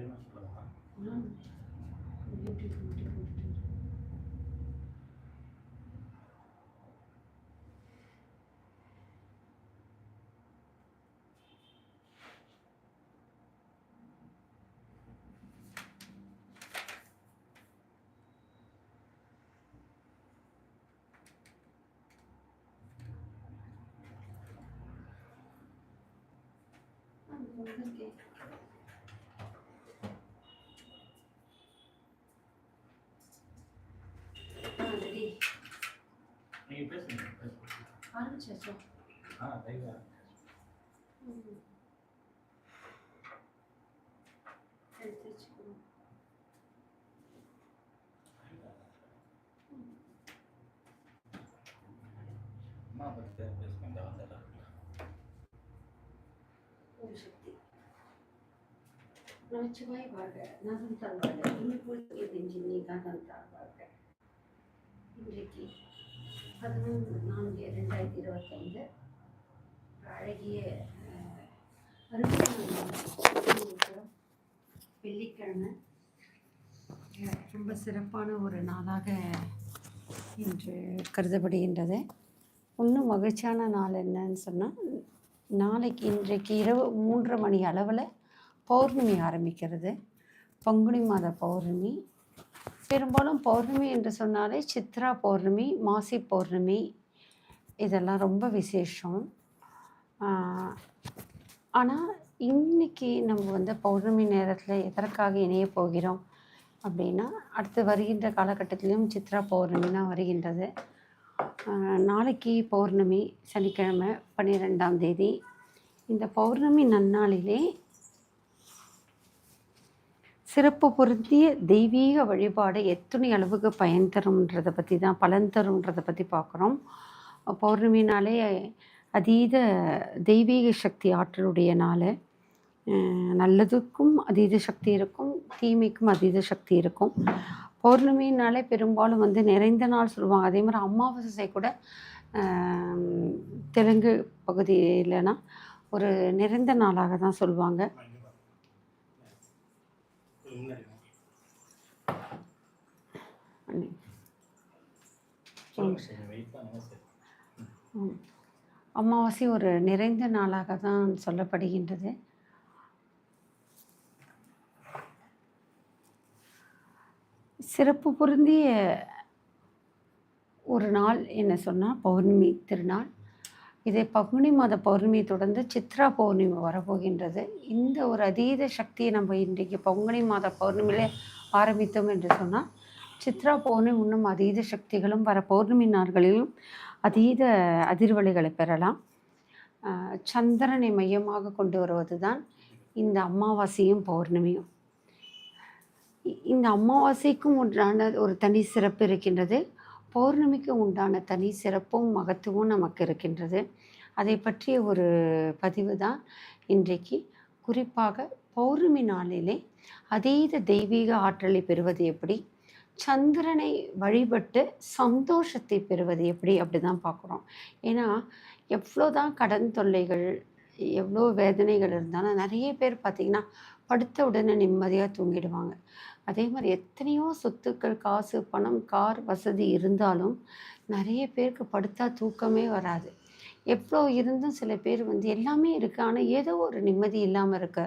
very much for the work. No, beautiful, beautiful, beautiful. Okay. நீங்கள் பேசுங்க பேசுங்க ஆரம்பிச்சாச்சா? ஆ லைவா ம். எடுத்து வச்சுக்கணும். அம்மா பற்றி பேசுங்க பதினொன்று நான்கு ரெண்டாயிரத்தி இருபத்தைந்து. அழகிய வெள்ளிக்கிழமை. ரொம்ப சிறப்பான ஒரு நாளாக இன்று கருதப்படுகின்றது. இன்னும் மகிழ்ச்சியான நாள் என்னன்னு சொன்னால் நாளைக்கு இன்றைக்கு இரவு மூன்றரை மணி அளவில் பௌர்ணமி ஆரம்பிக்கிறது. பங்குனி மாத பௌர்ணமி. பெரும்பாலும் பௌர்ணமி என்று சொன்னாலே சித்ரா பௌர்ணமி மாசி பௌர்ணமி இதெல்லாம் ரொம்ப விசேஷம். ஆனால் இன்னைக்கு நம்ம வந்து பௌர்ணமி நேரத்தில் எதற்காக இணைய போகிறோம் அப்படின்னா அடுத்து வருகின்ற காலகட்டத்திலையும் சித்ரா பௌர்ணமி தான் வருகின்றது நாளைக்கு பௌர்ணமி சனிக்கிழமை பன்னிரெண்டாம் தேதி. இந்த பௌர்ணமி நன்னாளிலே சிறப்பு பொருந்திய தெய்வீக வழிபாடு எத்தனை அளவுக்கு பயன் தரும்ன்றதை பற்றி தான் பலன் தரும்ன்றதை பற்றி பார்க்குறோம். பௌர்ணமினாலே அதீத தெய்வீக சக்தி ஆற்றலுடைய நாள் நல்லதுக்கும் அதீத சக்தி இருக்கும் தீமைக்கும் அதீத சக்தி இருக்கும். பௌர்ணமினாலே பெரும்பாலும் வந்து நிறைந்த நாள் சொல்லுவாங்க. அதே மாதிரி அமாவாசை கூட தெலுங்கு பகுதியிலனா ஒரு நிறைந்த நாளாக தான் சொல்லுவாங்க சொல்லுங்க சரி வெயிட் பண்ணுங்க சரி ம். அமாவாசை ஒரு நிறைந்த நாளாக தான் சொல்லப்படுகின்றது. சிறப்பு பொருந்திய ஒரு நாள் என்ன சொன்னால் பௌர்ணமி திருநாள். இதை பங்குனி மாத பௌர்ணமியை தொடர்ந்து சித்ரா பௌர்ணமி வரப்போகின்றது. இந்த ஒரு அதீத சக்தியை நம்ம இன்றைக்கு பங்குனி மாத பௌர்ணமியிலே ஆரம்பித்தோம் என்று சொன்னால் சித்ரா பௌர்ணமி இன்னும் அதீத சக்திகளும் வர பௌர்ணமி நாட்களிலும் அதீத அதிர்வலைகளை பெறலாம். சந்திரனை மையமாக கொண்டு வருவது தான் இந்த அமாவாசையும் பௌர்ணமியும். இ- இந்த அமாவாசைக்கும் உண்டான ஒரு தனி சிறப்பு இருக்கின்றது. பௌர்ணமிக்கு உண்டான தனி சிறப்பும் மகத்துவம் நமக்கு இருக்கின்றது. அதை பற்றிய ஒரு பதிவு தான் இன்றைக்கு. குறிப்பாக பௌர்ணமி நாளிலே அதீத தெய்வீக ஆற்றலை பெறுவது எப்படி? சந்திரனை வழிபட்டு சந்தோஷத்தை பெறுவது எப்படி? அப்படி தான் பார்க்குறோம். ஏன்னா எவ்வளோதான் கடன் தொல்லைகள் எவ்வளோ வேதனைகள் இருந்தாலும் நிறைய பேர் பார்த்திங்கன்னா படுத்த உடனே நிம்மதியாக தூங்கிடுவாங்க. அதே மாதிரி எத்தனையோ சொத்துக்கள் காசு பணம் கார் வசதி இருந்தாலும் நிறைய பேருக்கு படுத்தா தூக்கமே வராது. எவ்வளோ இருந்தும் சில பேர் வந்து எல்லாமே இருக்குது ஆனால் ஏதோ ஒரு நிம்மதி இல்லாமல் இருக்க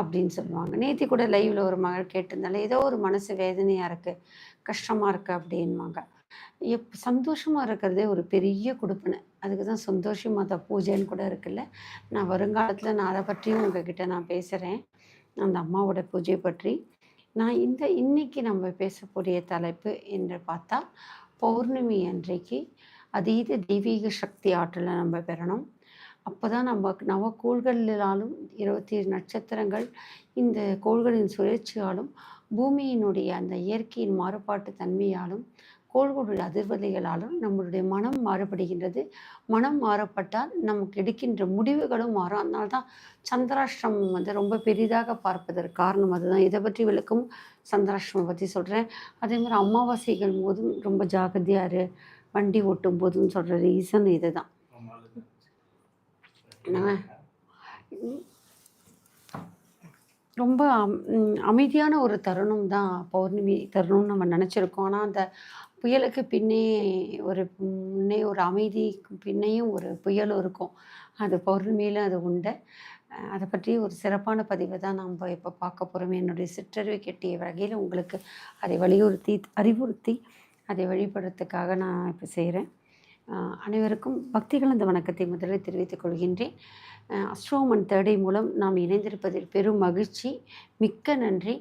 அப்படின்னு சொல்லுவாங்க. நேத்தி கூட லைவில் ஒரு மகள் கேட்டிருந்தால ஏதோ ஒரு மனசு வேதனையாக இருக்குது கஷ்டமாக இருக்குது அப்படின்வாங்க எப் சந்தோஷமாக இருக்கிறதே ஒரு பெரிய கொடுப்பனை. அதுக்கு தான் சந்தோஷி மாதா பூஜைன்னு கூட இருக்குல்ல. நான் வருங்காலத்தில் நான் அதை பற்றியும் உங்ககிட்ட நான் பேசுகிறேன் அந்த அம்மாவோட பூஜை பற்றி. நான் இந்த இன்னைக்கு நம்ம பேசக்கூடிய தலைப்பு என்று பார்த்தா பௌர்ணமி அன்றைக்கு அதீத தெய்வீக சக்தி ஆற்றலை நம்ம பெறணும். அப்போ தான் நம்ம நவக்கோள்களினாலும் இருபத்தி ஏழு நட்சத்திரங்கள் இந்த கோள்களின் சுழற்சியாலும் பூமியினுடைய அந்த இயற்கையின் மாறுபாட்டு தன்மையாலும் கோள்களுடைய அதிர்வலைகளாலும் நம்மளுடைய மனம் மாறுபடுகின்றது மனம் மாறப்பட்டால் நமக்கு எடுக்கின்ற முடிவுகளும் மாறும் அதனால தான் சந்திராஷ்டிரமம் வந்து ரொம்ப பெரிதாக பார்ப்பதற்கு காரணம் அதுதான். இதை பற்றி விளக்கும் சந்திராஷ்டிரமம் பற்றி சொல்கிறேன் அதே மாதிரி அமாவாசைகள் போதும் ரொம்ப ஜாகிரதையா இரு. வண்டி ஓட்டும் போதும் சொல்கிற ரீசன் இதுதான். நான் ரொம்ப அமைதியான ஒரு தருணம் தான் பௌர்ணமி தருணம்னு நம்ம நினச்சிருக்கோம். ஆனா, அந்த புயலுக்கு பின்னே ஒரு முன்னே ஒரு அமைதிக்கு பின்னேயும் ஒரு புயலும் இருக்கும். அது பௌர்ணமியில அது உண்டு. அதை பற்றி ஒரு சிறப்பான பதிவை தான் நாம் இப்போ பார்க்க போகிறோம் என்னுடைய சிற்றறிவு கெட்டிய வகையில் உங்களுக்கு அதை வலியுறுத்தி, அறிவுறுத்தி அதை வழிபடுறதுக்காக நான் இப்போ செய்கிறேன் அனைவருக்கும் பக்தி கலந்த வணக்கத்தை முதலில் தெரிவித்துக் கொள்கின்றேன். அஸ்ட்ரோமன் தேடை மூலம் நாம் இணைந்திருப்பதில் பெரும் மகிழ்ச்சி. மிக்க நன்றி.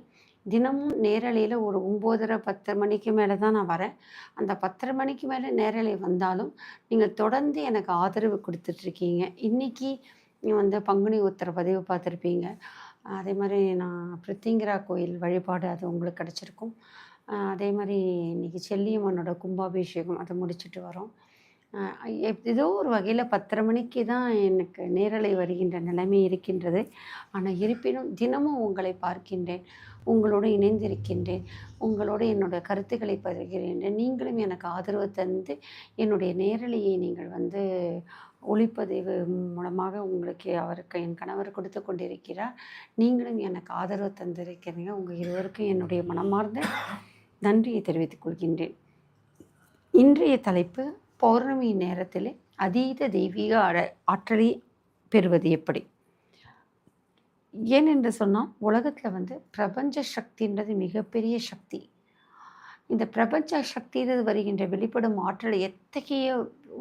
தினமும் நேரலையில் ஒரு 9:30, 10 மணிக்கு மேலே தான் நான் வரேன். அந்த பத்தரை மணிக்கு மேலே நேரலை வந்தாலும், நீங்கள் தொடர்ந்து எனக்கு ஆதரவு கொடுத்துட்ருக்கீங்க இன்னைக்கு வந்து பங்குனி உத்திர பதிவு பார்த்துருப்பீங்க. அதே மாதிரி நான் பிருத்திங்கிரா கோயில் வழிபாடு அது உங்களுக்கு கிடச்சிருக்கும் அதே மாதிரி இன்னைக்கு செல்லியம்மனோட கும்பாபிஷேகம் அதை முடிச்சுட்டு வரோம். எப் ஏதோ ஒரு வகையில் பத்தரை மணிக்கு தான் எனக்கு நேரலை வருகின்ற நிலைமை இருக்கின்றது. ஆனால் இருப்பினும் தினமும் உங்களை பார்க்கின்றேன். உங்களோடு இணைந்திருக்கின்றேன். உங்களோடு என்னோட கருத்துக்களை பகிர்கிறேன் நீங்களும் எனக்கு ஆதரவு தந்து என்னுடைய நேரலையை நீங்கள் வந்து ஒளிப்பதிவு மூலமாக உங்களுக்கு அவருக்கு என் கணவர் கொடுத்துக் கொண்டிருக்கிறார். நீங்களும் எனக்கு ஆதரவு தந்திருக்கிறீங்க. உங்கள் இருவருக்கும் என்னுடைய மனமார்ந்த நன்றியை தெரிவித்துக் கொள்கின்றேன். இன்றைய தலைப்பு பௌர்ணமி நேரத்தில் அதீத தெய்வீக ஆற்றலை பெறுவது எப்படி? ஏனென்று சொன்னால் உலகத்தில் வந்து பிரபஞ்ச சக்தின்றது மிகப்பெரிய சக்தி. இந்த பிரபஞ்ச சக்தியிலிருந்து வருகின்ற வெளிப்படும் ஆற்றல் எத்தகைய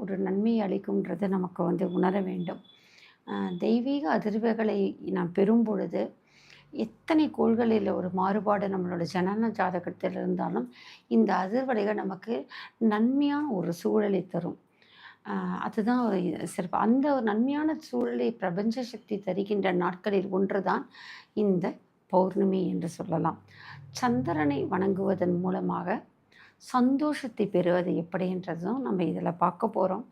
ஒரு நன்மையை அளிக்கும்ன்றதை நமக்கு வந்து உணர வேண்டும். தெய்வீக அதிர்வுகளை நாம் பெறும் பொழுது எத்தனை கோள்களில் ஒரு மாறுபாடு நம்மளோட ஜனன ஜாதகத்தில் இருந்தாலும், இந்த அதிர்வலைகள் நமக்கு நன்மையான ஒரு சூழலை தரும். அதுதான் ஒரு சிறப்பு. அந்த ஒரு நன்மையான சூழலை பிரபஞ்ச சக்தி தருகின்ற நாட்களில் ஒன்று தான் இந்த பௌர்ணமி என்று சொல்லலாம். சந்திரனை வணங்குவதன் மூலமாக சந்தோஷத்தை பெறுவது எப்படின்றதும் நம்ம இதில் பார்க்க போகிறோம்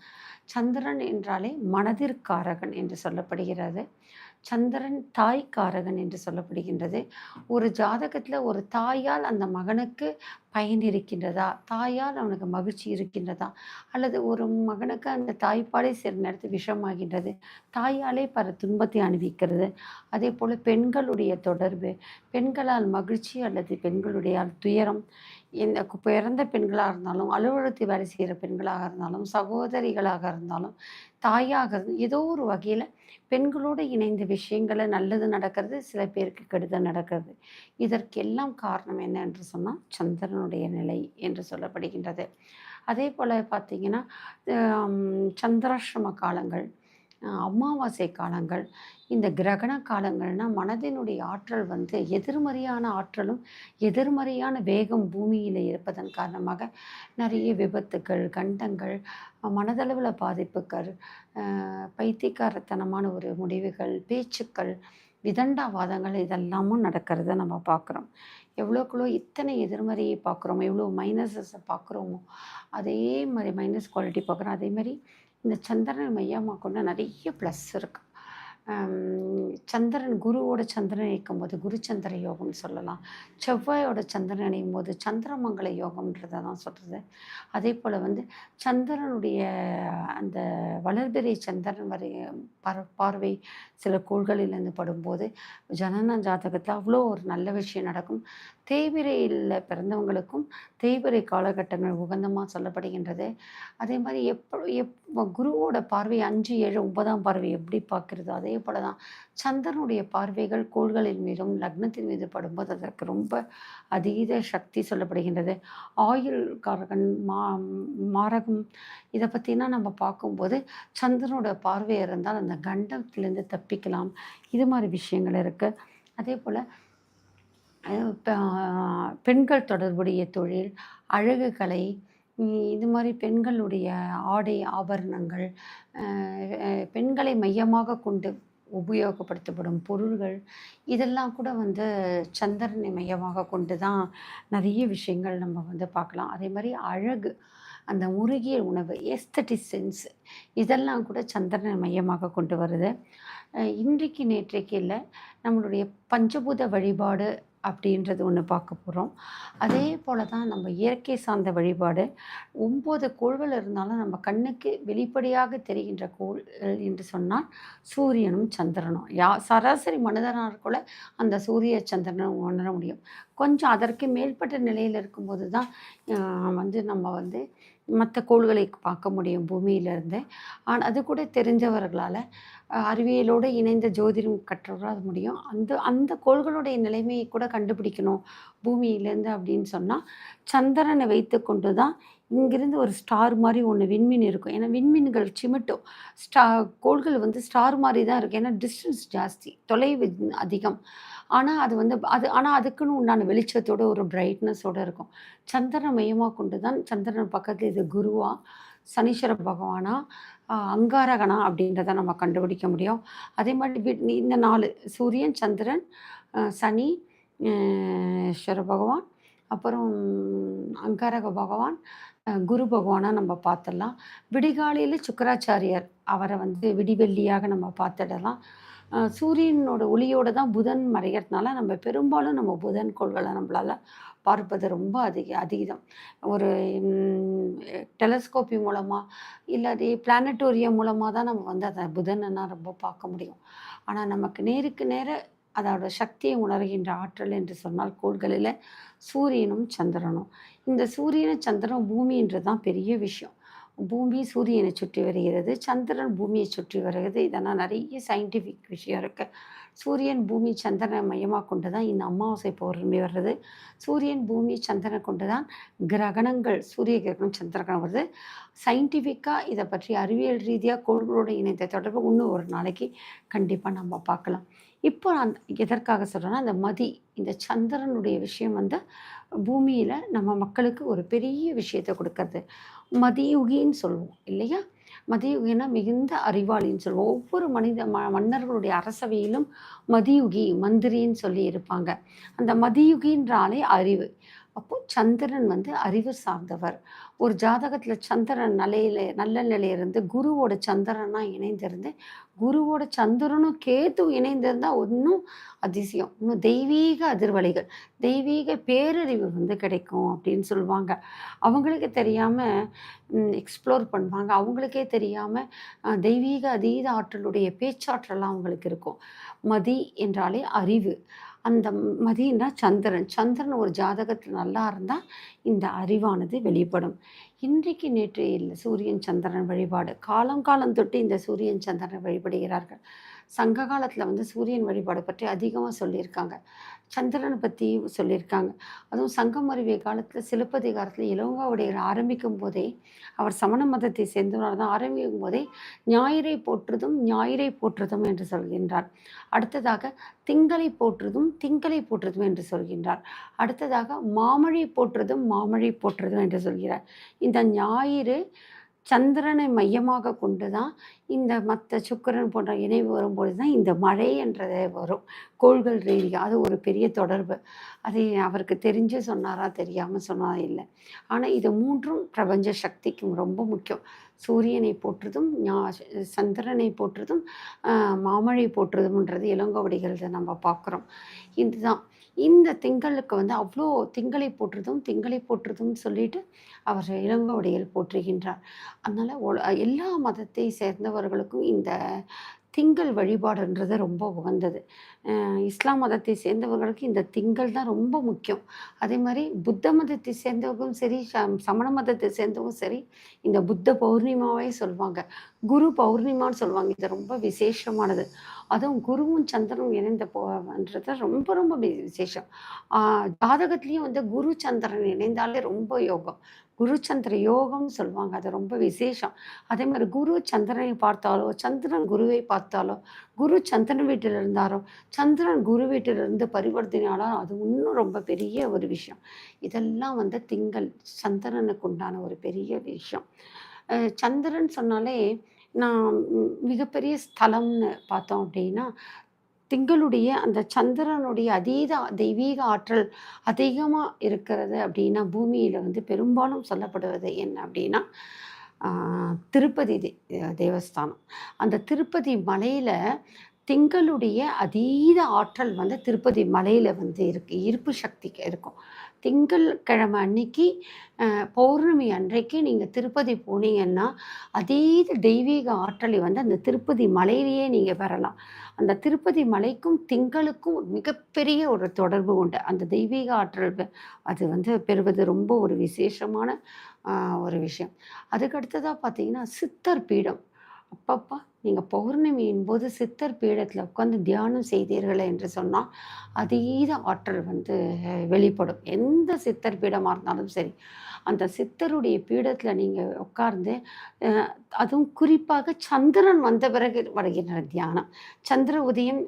சந்திரன் என்றாலே மனதிற்காரகன் என்று சொல்லப்படுகிறது. சந்திரன் தாய்க்காரகன் என்று சொல்லப்படுகின்றது. ஒரு ஜாதகத்தில் ஒரு தாயால் அந்த மகனுக்கு பயன் இருக்கின்றதா? தாயால் அவனுக்கு மகிழ்ச்சி இருக்கின்றதா? அல்லது ஒரு மகனுக்கு அந்த தாய்ப்பாலே சில நேரத்தில் விஷமாகின்றது. தாயாலே பல துன்பத்தை அனுபவிக்கிறது. அதேபோல பெண்களுடைய தொடர்பு, பெண்களால் மகிழ்ச்சி அல்லது பெண்களுடைய துயரம், இந்த பிறந்த பெண்களாக இருந்தாலும், அலுவலகத்தில் வேலை செய்கிற பெண்களாக இருந்தாலும், சகோதரிகளாக இருந்தாலும், தாயாக ஏதோ ஒரு வகையில் பெண்களோடு இணைந்த விஷயங்களை நல்லது நடக்கிறது. சில பேருக்கு கெடுதல் நடக்கிறது. இதற்கெல்லாம் காரணம் என்ன என்று சொன்னால் சந்திரனுடைய நிலை என்று சொல்லப்படுகின்றது. அதேபோல பார்த்தீங்கன்னா, அம் காலங்கள், அமாவாசை காலங்கள், இந்த கிரகண காலங்கள்னால் மனதினுடைய ஆற்றல் வந்து எதிர்மறையான ஆற்றலும், எதிர்மறையான வேகம் பூமியில் இருப்பதன் காரணமாக நிறைய விபத்துக்கள், கண்டங்கள், மனதளவில் பாதிப்புகள், பைத்தியக்காரத்தனமான ஒரு முடிவுகள், பேச்சுக்கள், விதண்டாவாதங்கள் இதெல்லாமும் நடக்கிறத நம்ம பார்க்குறோம். எவ்வளோக்குள்ளோ இத்தனை எதிர்மறையை பார்க்குறோமோ, எவ்வளோ மைனஸஸை பார்க்குறோமோ, அதே மாதிரி மைனஸ் குவாலிட்டி பார்க்குறோம். அதே மாதிரி இந்த சந்திரனை மையமாக கொண்டு நிறைய ப்ளஸ் இருக்குது சந்திரன் குருவோட சந்திரன் இணைக்கும்போது குருச்சந்திர யோகம்னு சொல்லலாம். செவ்வாயோட சந்திரன் இணையும்போது சந்திரமங்கல யோகம்ன்றத தான் சொல்கிறது அதே போல் வந்து சந்திரனுடைய அந்த வளர்பிறை சந்திரன் வரை பார் பார்வை சில கோள்களிலிருந்து படும்போது, ஜனன ஜாதகத்தில் அவ்வளோ ஒரு நல்ல விஷயம் நடக்கும். தேய்விரையில் பிறந்தவங்களுக்கும் தேய்விரை காலகட்டங்கள் உகந்தமாக சொல்லப்படுகின்றது. அதே மாதிரி எப்போ எப் குருவோட பார்வை 5, 7, 9ஆம் பார்வை எப்படி பார்க்கிறதோ, அதே போல தான் சந்திரனுடைய பார்வைகள் கோள்களின் மீதும், லக்னத்தின் மீது படும்போது அதற்கு ரொம்ப அதீத சக்தி சொல்லப்படுகின்றது. ஆயுள் காரகன், மா மாரகம் இதை பற்றினா நம்ம பார்க்கும்போது, சந்திரனோட பார்வை இருந்தால் அந்த கண்டத்திலேருந்து தப்பிக்கலாம். இது மாதிரி விஷயங்கள் இருக்குது அதே போல் பெண்கள் தொடர்புடைய தொழில், அழகு கலை, இது மாதிரி பெண்களுடைய ஆடை, ஆபரணங்கள், பெண்களை மையமாக கொண்டு உபயோகப்படுத்தப்படும் பொருள்கள், இதெல்லாம் கூட வந்து சந்திரனை மையமாக கொண்டு தான் நிறைய விஷயங்கள் நம்ம வந்து பார்க்கலாம். அதே மாதிரி அழகு, அந்த முருகிய உணவு, எஸ்தெட்டிக் சென்ஸ் இதெல்லாம் கூட சந்திரனை மையமாக கொண்டு வருது. இன்றைக்கு நேற்றைக்கு இல்லை நம்மளுடைய பஞ்சபூத வழிபாடு அப்படின்றது ஒன்று பார்க்க போகிறோம் அதே போல் தான் நம்ம இயற்கை சார்ந்த வழிபாடு ஒம்பது கோள்கள் இருந்தாலும் நம்ம கண்ணுக்கு வெளிப்படையாக தெரிகின்ற கோள் என்று சொன்னால் சூரியனும் சந்திரனும். யா சராசரி மனிதனாக கூட அந்த சூரிய சந்திரனும் உணர முடியும். கொஞ்சம் அதற்கு மேற்பட்ட நிலையில் இருக்கும்போது தான் வந்து நம்ம வந்து மற்ற கோள்களை பார்க்க முடியும் பூமியிலிருந்து. ஆனால் அது கூட தெரிஞ்சவர்களால் அறிவியலோடு இணைந்த ஜோதிடம் கற்றவராக அது முடியும். அந்த அந்த கோள்களுடைய நிலைமையை கூட கண்டுபிடிக்கணும் பூமியிலேருந்து அப்படின்னு சொன்னால் சந்திரனை வைத்து கொண்டு தான் இங்கிருந்து ஒரு ஸ்டார் மாதிரி ஒன்று விண்மீன் இருக்கும். ஏன்னா விண்மீன்கள் சிமிட்டும். ஸ்டா கோள்கள் வந்து ஸ்டார் மாதிரி தான் இருக்கும். ஏன்னா டிஸ்டன்ஸ் ஜாஸ்தி தொலைவு அதிகம். ஆனால் அது வந்து அது ஆனால் அதுக்குன்னு உண்டான வெளிச்சத்தோட ஒரு பிரைட்னஸோடு இருக்கும். சந்திரனை மையமாக கொண்டு தான் சந்திரன் பக்கத்தில் இது குருவா சனீஸ்வர பகவானா அங்காரகனா அப்படின்றத நம்ம கண்டுபிடிக்க முடியும். அதே மாதிரி இந்த நாலு சூரியன் சந்திரன் சனி ஸ்வர ஈஸ்வர பகவான் அப்புறம் அங்காரக பகவான் குரு பகவானாக நம்ம பார்த்துடலாம். விடிகாலையில் சுக்கராச்சாரியார் அவரை வந்து விடிவெள்ளியாக நம்ம பார்த்துடலாம். சூரியனோட ஒளியோட தான் புதன் மறைகிறதுனால நம்ம பெரும்பாலும் நம்ம புதன் கோள்களை நம்மளால் பார்ப்பது ரொம்ப அதிக அதிகம் ஒரு டெலஸ்கோப்பி மூலமாக இல்லாட்டி பிளானட்டோரியம் மூலமாக தான் நம்ம வந்து அதை புதனை ரொம்ப பார்க்க முடியும். ஆனால் நமக்கு நேருக்கு நேர அதோட சக்தியை உணர்கின்ற ஆற்றல் என்று சொன்னால் கோள்களில் சூரியனும் சந்திரனும். இந்த சூரியனும் சந்திரனும் பூமின்றது தான் பெரிய விஷயம். பூமி சூரியனை சுற்றி வருகிறது சந்திரன் பூமியை சுற்றி வருகிறது. இதெல்லாம் நிறைய சயின்டிஃபிக் விஷயம் இருக்குது சூரியன் பூமி சந்திரனை மையமாக கொண்டு தான் இந்த அமாவாசை பௌர்ணமி வர்றது. சூரியன் பூமி சந்திரனை கொண்டு தான் கிரகணங்கள் சூரிய கிரகணம் சந்திர கிரகணம் வருது. சயின்டிஃபிக்காக இதை பற்றி அறிவியல் ரீதியாக கோள்களோட இணைந்த தொடர்பு இன்னும் ஒரு நாளைக்கு கண்டிப்பாக நம்ம பார்க்கலாம். இப்போ நான் எதற்காக சொல்கிறேன்னா அந்த மதி இந்த சந்திரனுடைய விஷயம் வந்து பூமியில் நம்ம மக்களுக்கு ஒரு பெரிய விஷயத்தை கொடுக்கறது. மதியுகின்னு சொல்லுவோம் இல்லையா? மதியுகினா மிகுந்த அறிவாளின்னு சொல்லுவோம். ஒவ்வொரு மனித ம மன்னர்களுடைய அரசவையிலும் மதியுகி மந்திரின்னு சொல்லி இருப்பாங்க. அந்த மதியுகின்றாலே அறிவு. அப்போ சந்திரன் வந்து அறிவு சார்ந்தவர். ஒரு ஜாதகத்தில் சந்திரன் நிலையில நல்ல நிலையிலிருந்து குருவோட சந்திரனா இணைந்திருந்து குருவோட சந்திரனும் கேத்து இணைந்திருந்தா இன்னும் அதிசயம். இன்னும் தெய்வீக அதிர்வலைகள் தெய்வீக பேரறிவு வந்து கிடைக்கும் அப்படின்னு சொல்லுவாங்க. அவங்களுக்கு தெரியாமல் எக்ஸ்ப்ளோர் பண்ணுவாங்க. அவங்களுக்கே தெரியாமல் தெய்வீக அதீத ஆற்றலுடைய பேச்சாற்றலாம் அவங்களுக்கு இருக்கும். மதி என்றாலே அறிவு. அந்த மதினா சந்திரன். சந்திரன் ஒரு ஜாதகத்தில் நல்லா இருந்தால் இந்த அறிவானது வெளிப்படும். இன்றைக்கு நேற்று இல்லை சூரியன் சந்திரன் வழிபாடு. காலம் காலம் தொட்டு இந்த சூரியன் சந்திரனை வழிபடுகிறார்கள். சங்க காலத்தில் வந்து சூரியன் வழிபாடு பற்றி அதிகமாக சொல்லியிருக்காங்க. சந்திரனை பற்றி சொல்லியிருக்காங்க. அதுவும் சங்கம் அறிவிய காலத்தில் சிலப்பதிகாரத்தில் இளங்கோவடிகள் ஆரம்பிக்கும் போதே அவர் சமண மதத்தை சேர்ந்தவராக தான் ஆரம்பிக்கும் போதே ஞாயிறை போற்றுதும் ஞாயிறை போற்றுதும் என்று சொல்கின்றார். அடுத்ததாக திங்களை போற்றுதும் திங்களை போற்றுதும் என்று சொல்கின்றார். அடுத்ததாக மாமழை போற்றுதும் மாமழை போற்றுதும் என்று சொல்கிறார். இந்த ஞாயிறு சந்திரனை மையமாக கொண்டு தான் இந்த மற்ற சுக்கிரன் போன்ற இணைவு வரும்பொழுது தான் இந்த மழை என்றதே வரும். கோள்கள் ரீதியாக அது ஒரு பெரிய தொடர்பு. அதை அவருக்கு தெரிஞ்சு சொன்னாரா தெரியாமல் சொன்னாரா இல்லை. ஆனால் இது மூன்றும் பிரபஞ்ச சக்திக்கும் ரொம்ப முக்கியம். சூரியனை போற்றுதும் ஞா சந்திரனை போற்றுதும் மாமழை போற்றுதும்ன்றது இளங்கோவடிகள் நம்ம பார்க்குறோம் இதுதான். இந்த திங்களுக்கு வந்து அவ்வளோ திங்களை போற்றுதும் திங்களை போற்றுதும் சொல்லிட்டு அவர் இளங்கோவடிகள் போற்றுகின்றார். அதனால் எல்லா மதத்தை சேர்ந்தவர்களுக்கும் இந்த திங்கள் வழிபாடுன்றது ரொம்ப உகந்தது. இஸ்லாம் மதத்தை சேர்ந்தவர்களுக்கு இந்த திங்கள் தான் ரொம்ப முக்கியம். அதே மாதிரி புத்த மதத்தை சேர்ந்தவங்களும் சரி சமண மதத்தை சேர்ந்தவங்களும் சரி இந்த புத்த பௌர்ணிமாவே சொல்லுவாங்க குரு பௌர்ணிமான்னு சொல்லுவாங்க இது ரொம்ப விசேஷமானது. அதுவும் குருவும் சந்திரனும் இணைந்த போன்றது ரொம்ப ரொம்ப விசேஷம். ஜாதகத்துலேயும் வந்து குரு சந்திரன் இணைந்தாலே ரொம்ப யோகம். குரு சந்திர யோகம்னு சொல்லுவாங்க. அது ரொம்ப விசேஷம். அதே மாதிரி குரு சந்திரனை பார்த்தாலோ சந்திரன் குருவை பார்த்தாலோ குரு சந்திரன் வீட்டில் இருந்தாரோ சந்திரன் குரு வீட்டிலிருந்து பரிவர்த்தனையாலும் அது இன்னும் ரொம்ப பெரிய ஒரு விஷயம். இதெல்லாம் வந்து திங்கள் சந்திரனுக்கு உண்டான ஒரு பெரிய விஷயம். சந்திரன் சொன்னாலே நான் மிகப்பெரிய ஸ்தலம்னு பார்த்தோம் அப்படின்னா திங்களுடைய அந்த சந்திரனுடைய அதீத தெய்வீக ஆற்றல் அதிகமாக இருக்கிறது அப்படின்னா பூமியில் வந்து பெரும்பாலும் சொல்லப்படுவது என்ன அப்படின்னா ஆஹ், திருப்பதி தேவஸ்தானம். அந்த திருப்பதி மலையில் திங்களுடைய அதீத ஆற்றல் வந்து திருப்பதி மலையில் வந்து இருக்குது இருப்பு சக்திக்கு இருக்கும். திங்கள் கிழமை அன்னைக்கு பௌர்ணமி அன்றைக்கு நீங்கள் திருப்பதி போனீங்கன்னா அதீத தெய்வீக ஆற்றலை வந்து அந்த திருப்பதி மலையிலேயே நீங்கள் பெறலாம். அந்த திருப்பதி மலைக்கும் திங்களுக்கும் மிகப்பெரிய ஒரு தொடர்பு உண்டு. அந்த தெய்வீக ஆற்றல் அது வந்து பெறுவது ரொம்ப ஒரு விசேஷமான ஒரு விஷயம். அதுக்கடுத்ததாக பார்த்தீங்கன்னா சித்தர் பீடம். அப்பப்பா நீங்கள் பௌர்ணமியின் போது சித்தர் பீடத்தில் உட்காந்து தியானம் செய்தீர்கள் என்று சொன்னால் அதீத ஆற்றல் வந்து வெளிப்படும். எந்த சித்தர் பீடமாக இருந்தாலும் சரி. அந்த சித்தருடைய பீடத்தில் நீங்கள் உட்கார்ந்து அதுவும் குறிப்பாக சந்திரன் வந்த பிறகு வருகின்ற தியானம். சந்திர உதயம்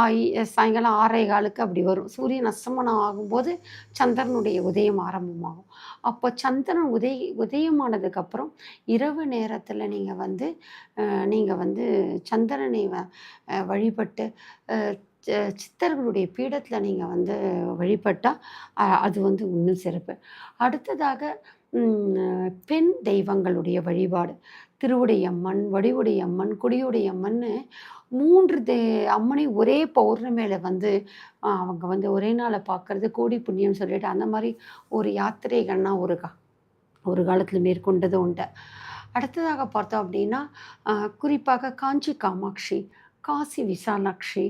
ஆய் சாயங்காலம் ஆறே காலுக்கு அப்படி வரும். சூரியன் அஸ்தமனம் ஆகும்போது சந்திரனுடைய உதயம் ஆரம்பமாகும். அப்போ சந்திரன் உதய உதயமானதுக்கப்புறம் இரவு நேரத்தில் நீங்கள் வந்து நீங்கள் வந்து சந்திரனை வ- வழிபட்டு சித்தர்களுடைய பீடத்தில் நீங்கள் வந்து வழிபட்டால் அது வந்து இன்னும் சிறப்பு. அடுத்ததாக பெண் தெய்வங்களுடைய வழிபாடு. திருவுடையம்மன் வடிவுடையம்மன் குடியுடையம்மன்னு மூன்று தே அம்மனை ஒரே பௌர்ணமியில் வந்து அவங்க வந்து ஒரே நாளை பார்க்கறது கோடி புண்ணியம் சொல்லிட்டு அந்த மாதிரி ஒரு யாத்திரைகள்னா ஒரு கா ஒரு காலத்தில் மேற்கொண்டது உண்டு. அடுத்ததாக பார்த்தோம் அப்படின்னா குறிப்பாக காஞ்சி காமாட்சி காசி விசாலாட்சி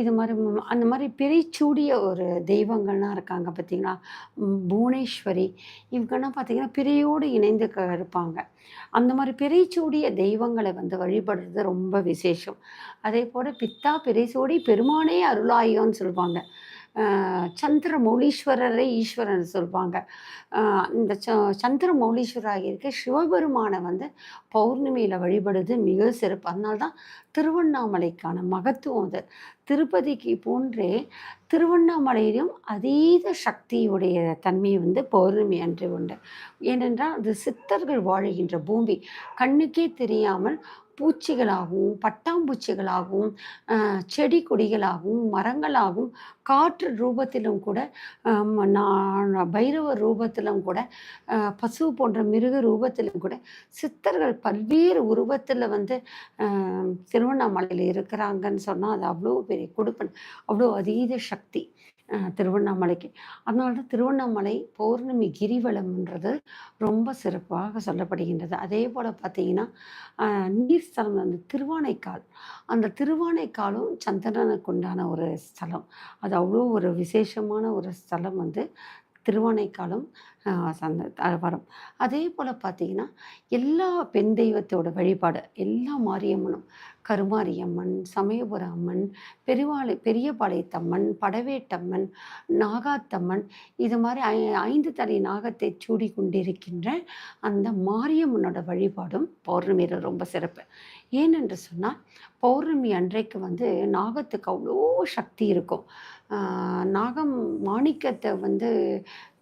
இது மாதிரி அந்த மாதிரி பிறைச்சூடிய ஒரு தெய்வங்கள்லாம் இருக்காங்க பார்த்தீங்களா? புவனேஸ்வரி இவங்கெல்லாம் பார்த்திங்கன்னா பிறையோடு இணைந்து க இருப்பாங்க. அந்த மாதிரி பிறைச்சூடிய தெய்வங்களை வந்து வழிபடுறது ரொம்ப விசேஷம். அதே போல் பித்தா பிறைசூடி பெருமானே அருளாயோன்னு சொல்லுவாங்க. சந்திரமௌலீஸ்வரரை ஈஸ்வரன் சொல்லுவாங்க இந்த ச சந்திர இருக்க சிவபெருமானை வந்து பௌர்ணமியில் வழிபடுது மிக சிறப்பு. அதனால தான் திருவண்ணாமலைக்கான மகத்துவம் அது. திருப்பதிக்கு போன்றே திருவண்ணாமலையிலும் அதீத சக்தியுடைய தன்மை வந்து பௌர்ணமி அன்று உண்டு. ஏனென்றால் அது சித்தர்கள் வாழுகின்ற பூமி. கண்ணுக்கே தெரியாமல் பூச்சிகளாகவும் பட்டாம்பூச்சிகளாகவும் செடி கொடிகளாகவும் மரங்களாகவும் காற்று ரூபத்திலும் கூட நான் பைரவ பைரவர் ரூபத்திலும் கூட பசு போன்ற மிருக ரூபத்திலும் கூட சித்தர்கள் பல்வேறு உருவத்தில் வந்து திருவண்ணாமலையில் இருக்கிறாங்கன்னு சொன்னால் அது அவ்வளோ பெரிய கொடுப்பன் அவ்வளோ அதீத சக்தி திருவண்ணாமலைக்கு. அதனால தான் திருவண்ணாமலை பௌர்ணமி கிரிவலம்ன்றது ரொம்ப சிறப்பாக சொல்லப்படுகின்றது. அதே போல் பார்த்தீங்கன்னா நீர் ஸ்தலம் அந்த திருவானைக்கால். அந்த திருவானைக்காலும் சந்திரனுக்கு உண்டான ஒரு ஸ்தலம். அது அவ்வளோ ஒரு விசேஷமான ஒரு ஸ்தலம் வந்து திருவானைக்காலம் சந்த வரும். அதே போல் பார்த்தீங்கன்னா எல்லா பெண் தெய்வத்தோட வழிபாடு எல்லா மாரியம்மனும் கருமாரியம்மன் சமயபுர அம்மன் பெருவாளை பெரியபாளையத்தம்மன் படவேட்டம்மன் நாகாத்தம்மன் இது மாதிரி ஐ ஐந்து தலை நாகத்தை சூடி கொண்டிருக்கின்ற அந்த மாரியம்மனோட வழிபாடும் பௌர்ணமியில் ரொம்ப சிறப்பு. ஏனென்று சொன்னால் பௌர்ணமி அன்றைக்கு வந்து நாகத்துக்கு அவ்வளோ சக்தி இருக்கும். நாகம் மாணிக்கத்தை வந்து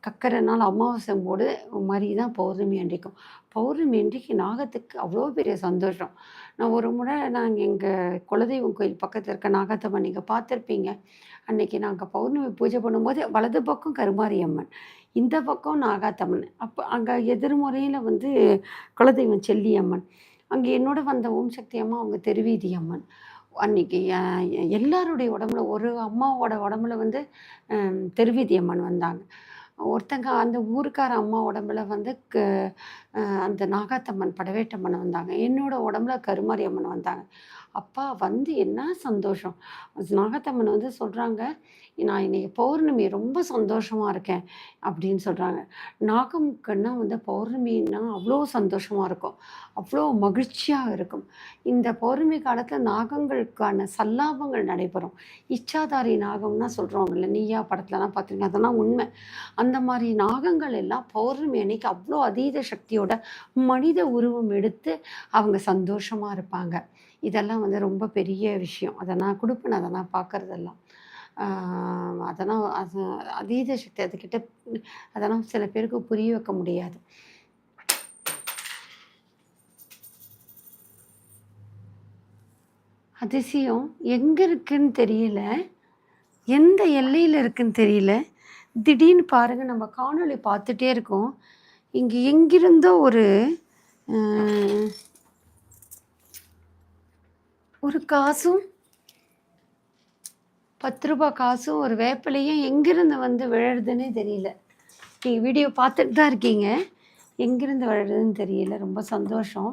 கக்கரை நாள் அமாவாசை போடு மாதிரி தான் பௌர்ணமி அன்றைக்கும். பௌர்ணமி அன்றைக்கு நாகத்துக்கு அவ்வளோ பெரிய சந்தோஷம். நான் ஒரு முறை நாங்கள் எங்கள் குலதெய்வம் கோயில் பக்கத்தில் இருக்க நாகத்தம்மன் நீங்கள் பார்த்துருப்பீங்க. அன்னைக்கு நாங்கள் பௌர்ணமி பூஜை பண்ணும்போது வலது பக்கம் கருமாரி அம்மன் இந்த பக்கம் நாகாத்தம்மன். அப்போ அங்கே எதிர்முறையில் வந்து குலதெய்வம் செல்லி அம்மன் அங்கே என்னோட வந்த ஓம் சக்தி அம்மா அவங்க தெருவீதி அம்மன். அன்னைக்கு எல்லாருடைய உடம்புல ஒரு அம்மாவோட உடம்புல வந்து தெருவீதி அம்மன் வந்தாங்க. ஒருத்தங்க அந்த ஊருக்கார அம்மா உடம்புல வந்து க அந்த நாகாத்தம்மன் படவேட்டம்மன் வந்தாங்க. என்னோட உடம்புல கருமாரி அம்மன் வந்தாங்க. அப்பா வந்து என்ன சந்தோஷம். நாகத்தம்மன் நாகாத்தம்மன் வந்து சொல்கிறாங்க நான் இன்றைக்கி பௌர்ணமி ரொம்ப சந்தோஷமாக இருக்கேன் அப்படின்னு சொல்கிறாங்க நாகமுக்கன்னா வந்து பௌர்ணமின்னா அவ்வளோ சந்தோஷமாக இருக்கும். அவ்வளோ மகிழ்ச்சியாக இருக்கும். இந்த பௌர்ணமி காலத்தில் நாகங்களுக்கான சல்லாபங்கள் நடைபெறும். இச்சாதாரி நாகம்னா சொல்கிறோம்ல நீயா படத்துலலாம் பார்த்துருங்க அதெல்லாம் உண்மை. அந்த மாதிரி நாகங்கள் எல்லாம் பௌர்ணமி அன்னைக்கு அவ்வளோ அதீத சக்தியோட மனித உருவம் எடுத்து அவங்க சந்தோஷமாக இருப்பாங்க. இதெல்லாம் வந்து ரொம்ப பெரிய விஷயம். அதை நான் கொடுப்பேன். அதை நான் பார்க்குறதெல்லாம் அதெல்லாம் அது அதீத சக்தி அதுக்கிட்ட அதெல்லாம் சில பேருக்கு புரிய வைக்க முடியாது. அதிசயம் எங்கே இருக்குன்னு தெரியல. எந்த எல்லையில் இருக்குன்னு தெரியல. திடீர்னு பாருங்கள் நம்ம காணொளி பார்த்துட்டே இருக்கோம். இங்கே எங்கிருந்தோ ஒரு ஒரு காசும் பத்து ரூபாய் காசும் ஒரு வேப்பிலையும் எங்கேருந்து வந்து விழுறதுன்னே தெரியல. நீங்கள் வீடியோ பார்த்துட்டு தான் இருக்கீங்க. எங்கேருந்து விழுறதுன்னு தெரியல. ரொம்ப சந்தோஷம்.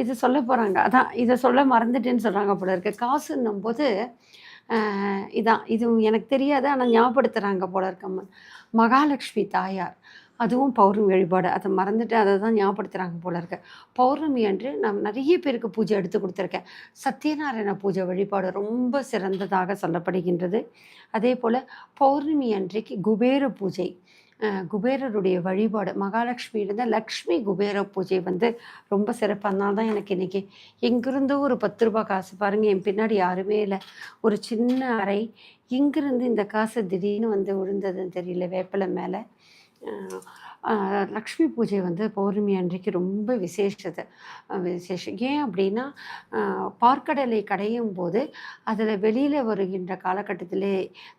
இது சொல்ல போகிறாங்க அதான் இதை சொல்ல மறந்துட்டேன்னு சொல்கிறாங்க போல இருக்கு. காசுன்னும் போது இதான். இது எனக்கு தெரியாது ஆனால் ஞாபகப்படுத்துகிறாங்க போல இருக்கம்மன் மகாலட்சுமி தாயார். அதுவும் பௌர்ணமி வழிபாடு. அதை மறந்துட்டு அதை தான் ஞாபகப்படுத்துகிறாங்க போல இருக்கு. பௌர்ணமி அன்று நான் நிறைய பேருக்கு பூஜை எடுத்து கொடுத்துருக்கேன். சத்யநாராயண பூஜை வழிபாடு ரொம்ப சிறந்ததாக சொல்லப்படுகின்றது. அதே போல் பௌர்ணமி அன்றைக்கு குபேர பூஜை. குபேரருடைய வழிபாடு. மகாலட்சுமியிலிருந்து லக்ஷ்மி குபேர பூஜை வந்து ரொம்ப சிறப்பானால் தான் எனக்கு இன்றைக்கி எங்கிருந்தோ ஒரு பத்து ரூபாய் காசு பாருங்கள் என் பின்னாடி யாருமே இல்லை. ஒரு சின்ன அறை. இங்கிருந்து இந்த காசு திடீர்னு வந்து விழுந்ததுன்னு தெரியல. வேப்பிலை மேலே. லக்ஷ்மி பூஜை வந்து பௌர்ணமி அன்றைக்கு ரொம்ப விசேஷத்தை விசேஷம். ஏன் அப்படின்னா பார்க்கடலை கடையும் போது அதில் வெளியில் வருகின்ற காலகட்டத்திலே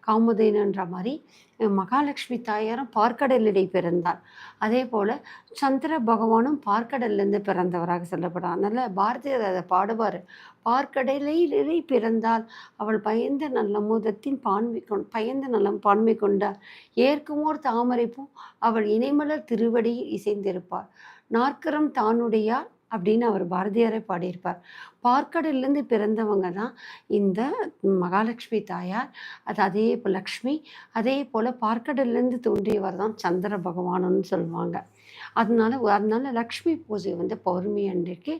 காமுதேனுன்ற மாதிரி மகாலட்சுமி தாயாரும் பார்க்கடலிடை பிறந்தார் அதே போல் சந்திர பகவானும் பார்க்கடல்லேருந்து பிறந்தவராக சொல்லப்படுறார் அதனால் பாரதியார் அதை பாடுவார். பார்க்கடலிலே பிறந்தால் அவள் பயந்த நல்ல முதத்தின் பான்மை கொண் பயந்த நலம் பான்மை கொண்டார் ஏற்குமோர் தாமரைப்பும் அவள் இணைமலர் திருவடியில் இசைந்திருப்பார். நாற்கரம் தானுடையார் அப்படின்னு அவர் பாரதியாரை பாடியிருப்பார். பார்க்கடல்லேருந்து பிறந்தவங்க தான் இந்த மகாலட்சுமி தாயார். அது அதே போல் லக்ஷ்மி அதே போல் பார்க்கடல்லேருந்து தோன்றியவர் தான் சந்திர பகவானுன்னு சொல்லுவாங்க. அதனால அதனால லக்ஷ்மி பூஜை வந்து பௌர்ணமி அன்றைக்கு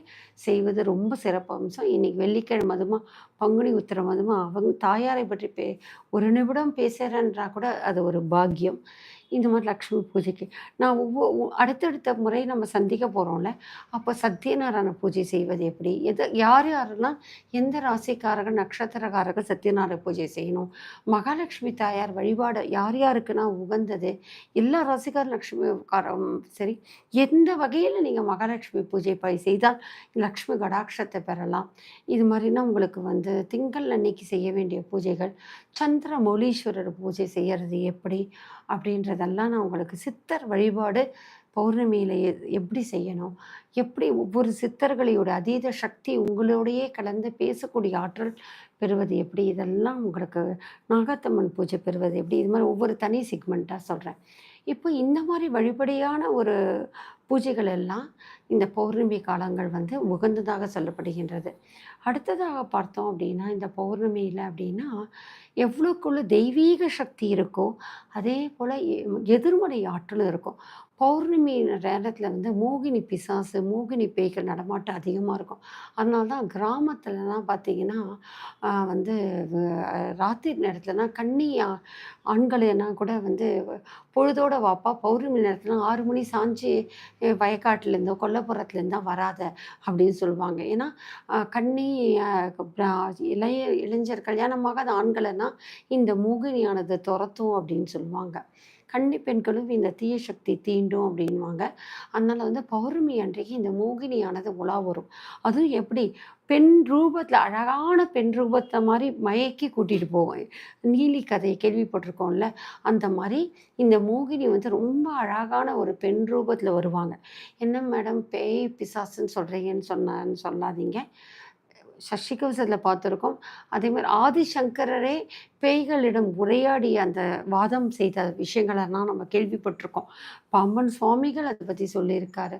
செய்வது ரொம்ப சிறப்பு அம்சம். இன்னைக்கு வெள்ளிக்கிழமை அதுமா பங்குனி உத்திரம் அதுமா அவங்க தாயாரை பற்றி பே ஒரு நிமிடம் பேசுகிறன்றா கூட அது ஒரு பாக்கியம். இந்த மாதிரி லக்ஷ்மி பூஜைக்கு. நான் ஒவ்வொரு அடுத்தடுத்த முறை நம்ம சந்திக்க போகிறோம்ல அப்போ சத்யநாராயண பூஜை செய்வது எப்படி? எது யார் யாரெல்லாம் எந்த ராசிக்காரர்கள் நட்சத்திரக்காரர்கள் சத்யநாராயண பூஜை செய்யணும்? மகாலட்சுமி தாயார் வழிபாடு யார் யாருக்குன்னா உகந்தது? எல்லா ராசிக்கார லக்ஷ்மி காரம் சரி எந்த வகையில் நீங்கள் மகாலட்சுமி பூஜை ப செய்தால் லக்ஷ்மி கடாட்சத்தை பெறலாம்? இது மாதிரினா உங்களுக்கு வந்து திங்கள் அன்னைக்கு செய்ய வேண்டிய பூஜைகள் சந்திர மௌலீஸ்வரர் பூஜை செய்கிறது எப்படி? அப்படின்றத அதெல்லாம் நான் உங்களுக்கு சித்தர் வழிபாடு பௌர்ணமியில் எப்படி செய்யணும்? எப்படி ஒவ்வொரு சித்தர்களையோட அதீத சக்தி உங்களோடையே கலந்து பேசக்கூடிய ஆற்றல் பெறுவது எப்படி? இதெல்லாம் உங்களுக்கு நாகத்தம்மன் பூஜை பெறுவது எப்படி? இது மாதிரி ஒவ்வொரு தனி செக்மெண்ட்டாக சொல்கிறேன் இப்போ இந்த மாதிரி வழிபடியான ஒரு பூஜைகள் எல்லாம் இந்த பௌர்ணமி காலங்கள் வந்து உகந்ததாக சொல்லப்படுகின்றது. அடுத்ததாக பார்த்தோம் அப்படின்னா இந்த பௌர்ணமியில் அப்படின்னா எவ்வளோக்குள்ள தெய்வீக சக்தி இருக்கோ அதே போல் எதிர்மறை ஆற்றலும் இருக்கும். பௌர்ணமி நேரத்தில் வந்து மோகினி பிசாசு மோகினி பேய்கள் நடமாட்டம் அதிகமாக இருக்கும். அதனால தான் கிராமத்துலலாம் பார்த்திங்கன்னா வந்து ராத்திரி நேரத்துலனா கன்னி ஆ- கூட வந்து பொழுதோட வாப்பா பௌர்ணமி நேரத்தில் ஆறு மணி சாஞ்சு வயக்காட்டுலேருந்தோ கொல்லப்புறத்துலேருந்தோ வராத அப்படின்னு சொல்லுவாங்க. ஏன்னா கண்ணி கன்னி இளைய இளைஞர் கல்யாணமாகாத ஆண்களைன்னா இந்த மோகினியானது துரத்தும் அப்படின்னு சொல்லுவாங்க. கன்னி பெண்களும் இந்த தீய சக்தி தீண்டும் அப்படின்வாங்க அதனால் வந்து பௌர்ணமி அன்றைக்கு இந்த மோகினியானது உலா வரும். அதுவும் எப்படி? பெண் ரூபத்தில் அழகான பெண் ரூபத்தை மாதிரி மயக்கி கூட்டிகிட்டு போவோம் நீலி கதையை கேள்விப்பட்டிருக்கோம்ல? அந்த மாதிரி இந்த மோகினி வந்து ரொம்ப அழகான ஒரு பெண் ரூபத்தில் வருவாங்க. என்ன மேடம் பேய் பிசாசுன்னு சொல்கிறீங்கன்னு சொன்னான்னு சொல்லாதீங்க. சஷ்டிகவசத்தில் பார்த்துருக்கோம். அதே மாதிரி ஆதிசங்கரரே பேய்களிடம் உரையாடி அந்த வாதம் செய்த விஷயங்களெல்லாம் நம்ம கேள்விப்பட்டிருக்கோம். பாம்பன் சுவாமிகள் அதை பற்றி சொல்லியிருக்காரு.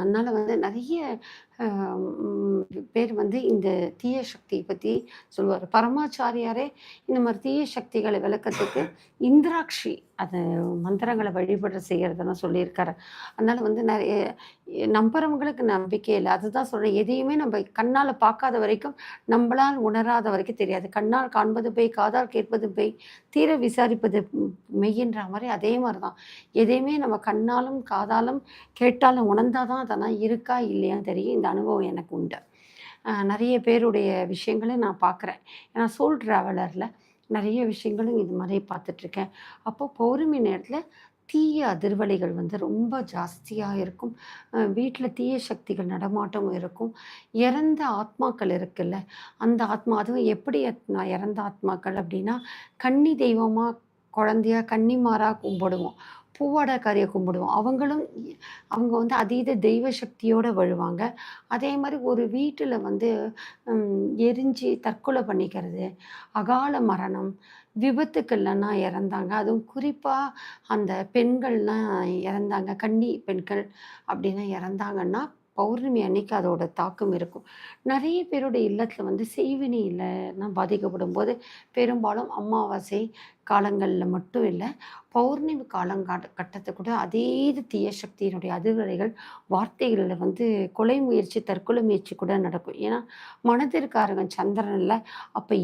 அதனால் வந்து நிறைய பேர் வந்து இந்த தீய சக்தியை பற்றி சொல்லுவார். பரமாச்சாரியாரே இந்த மாதிரி தீய சக்திகளை விளக்கத்துக்கு இந்திராட்சி அது மந்திரங்களை வழிபட செய்கிறதெல்லாம் சொல்லியிருக்காரு. அதனால் வந்து நிறைய நம்புறவங்களுக்கு நம்பிக்கை இல்லை. அதுதான் சொல்கிறேன் எதையுமே நம்ம கண்ணால் பார்க்காத வரைக்கும் நம்மளால் உணராத வரைக்கும் தெரியாது. கண்ணால் காண்பது போய் காதால் கேட்பது போய் தீர விசாரிப்பது மெய்யின்ற மாதிரி அதே மாதிரி தான் எதையுமே நம்ம கண்ணாலும் காதாலும் கேட்டாலும் உணர்ந்தாதான் அதெல்லாம் இருக்கா இல்லையா தெரியும். இந்த அனுபவம் எனக்கு உண்டு. நிறைய பேருடைய விஷயங்களை நான் பார்க்குறேன். ஏன்னா சோல் ட்ராவலரில் நிறைய விஷயங்களும் இது மாதிரி பார்த்துட்ருக்கேன். அப்போது பௌர்ணமி நேரத்தில் தீய அதிர்வலைகள் வந்து ரொம்ப ஜாஸ்தியாக இருக்கும். வீட்டில் தீய சக்திகள் நடமாட்டமும் இருக்கும். இறந்த ஆத்மாக்கள் இருக்குல்ல அந்த ஆத்மா அதுவும் எப்படி நான் இறந்த ஆத்மாக்கள் அப்படின்னா கன்னி தெய்வமாக குழந்தையா கன்னிமாராக கும்பிடுவோம். பூவாடக்காரியை கும்பிடுவோம். அவங்களும் அவங்க வந்து அதீத தெய்வ சக்தியோடு வழுவாங்க அதே மாதிரி ஒரு வீட்டில் வந்து எரிஞ்சு தற்கொலை பண்ணிக்கிறது அகால மரணம் விபத்துக்கள்லாம் இறந்தாங்க. அதுவும் குறிப்பாக அந்த பெண்கள்லாம் இறந்தாங்க. கன்னி பெண்கள் அப்படின்னா இறந்தாங்கன்னா பௌர்ணமி அன்னைக்கு அதோட தாக்கம் இருக்கும். நிறைய பேரோட இல்லத்தில் வந்து செய்வினை இல்லைன்னா பாதிக்கப்படும் போது பெரும்பாலும் அமாவாசை காலங்களில் மட்டும் இல்லை பௌர்ணமி காலங்காட்ட கட்டத்தை கூட அதீத தீய சக்தியினுடைய அதிர்வலைகள் வார்த்தைகளில் வந்து கொலை முயற்சி தற்கொலை முயற்சி கூட நடக்கும். ஏன்னா மனதிற்காரங்க சந்திரனில் அப்போ